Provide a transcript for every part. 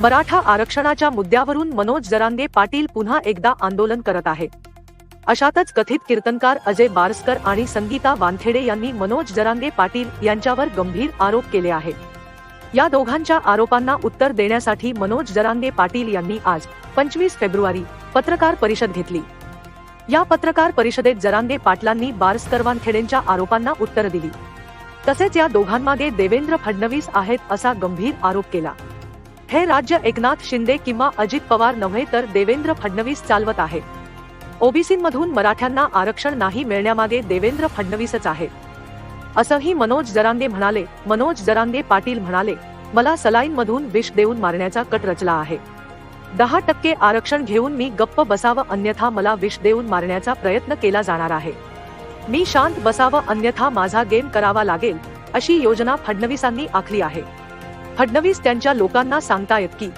मराठा आरक्षणाच्या मुद्द्यावरून मनोज जरांगे पाटील पुन्हा एकदा आंदोलन करत आहेत अशातच कथित कीर्तनकार अजय बारस्कर आणि संगीता वानखेडे यांनी मनोज जरांगे पाटील यांच्यावर गंभीर आरोप केले आहेत. या दोघांच्या आरोपांना उत्तर देण्यासाठी मनोज जरांगे पाटील यांनी आज पंचवीस फेब्रुवारी पत्रकार परिषद घेतली. या पत्रकार परिषदेत जरांगे पाटलांनी बारस्कर वानखेडेंच्या आरोपांना उत्तर दिली. तसेच या दोघांमागे देवेंद्र फडणवीस आहेत असा गंभीर आरोप केला. हे राज्य एकनाथ शिंदे किंवा अजित पवार नव्हे तर देवेंद्र फडणवीस चालवत आहे. ओबीसीमधून मराठ्यांना आरक्षण नाही मिळण्यामागे देवेंद्र फडणवीसच आहेत असंही मनोज जरांगे म्हणाले मनोज जरांगे पाटील म्हणाले मला सलाईन मधून विष देऊन मारण्याचा कट रचला आहे. दहा टक्के आरक्षण घेऊन मी गप्प बसावं अन्यथा मला विष देऊन मारण्याचा प्रयत्न केला जाणार आहे. मी शांत बसावं अन्यथा माझा गेम करावा लागेल अशी योजना फडणवीसांनी आखली आहे. फडणवीस त्यांच्या लोकांना सांगतायत की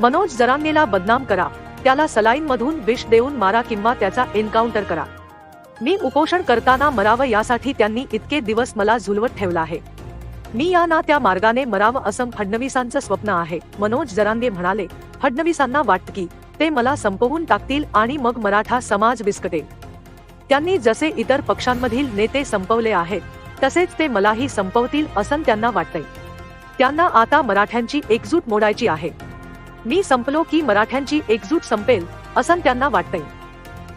मनोज जरांगेला बदनाम करा त्याला सलाईन मधून विष देऊन मारा किंवा त्याचा एन्काउंटर करा. मी उपोषण करताना मरावं यासाठी त्यांनी इतके दिवस मला झुलवत ठेवला आहे. मी या ना त्या मार्गाने मरावं असं फडणवीसांचं स्वप्न आहे मनोज जरांगे म्हणाले. फडणवीसांना वाटत की ते मला संपवून टाकतील आणि मग मराठा समाज विस्कटेल त्यांनी जसे इतर पक्षांमधील नेते संपवले आहेत तसेच ते मलाही संपवतील असं त्यांना वाटतंय. त्यांना आता मराठ्यांची एकजूट मोडायची आहे. मी संपलो की मराठ्यांची एकजूट संपेल असं त्यांना वाटतंय.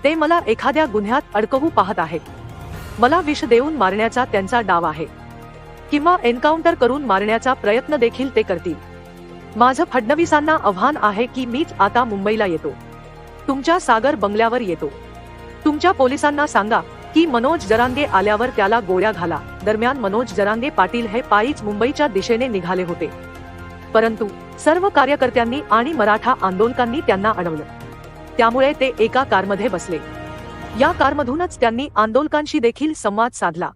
ते मला एखाद्या गुन्ह्यात अडकवू पाहत आहेत मला विष देऊन मारण्याचा त्यांचा डाव आहे. किंवा एन्काउंटर करून मारण्याचा प्रयत्न देखील ते करतील. माझं फडणवीसांना आव्हान आहे की मीच आता मुंबईला येतो. तुमच्या सागर बंगल्यावर येतो. तुमच्या पोलिसांना सांगा की मनोज जरांगे आल्यावर त्याला गोळ्या घाला. दरम्यान मनोज जरांगे पाटील हे पायीच मुंबईच्या दिशेने निघाले होते. परंतु सर्व कार्यकर्त्यांनी आणि मराठा आंदोलकांनी त्यांना अडवलं. त्यामुळे ते एका कारमध्ये बसले. या कारमधूनच त्यांनी आंदोलकांशी देखील संवाद साधला.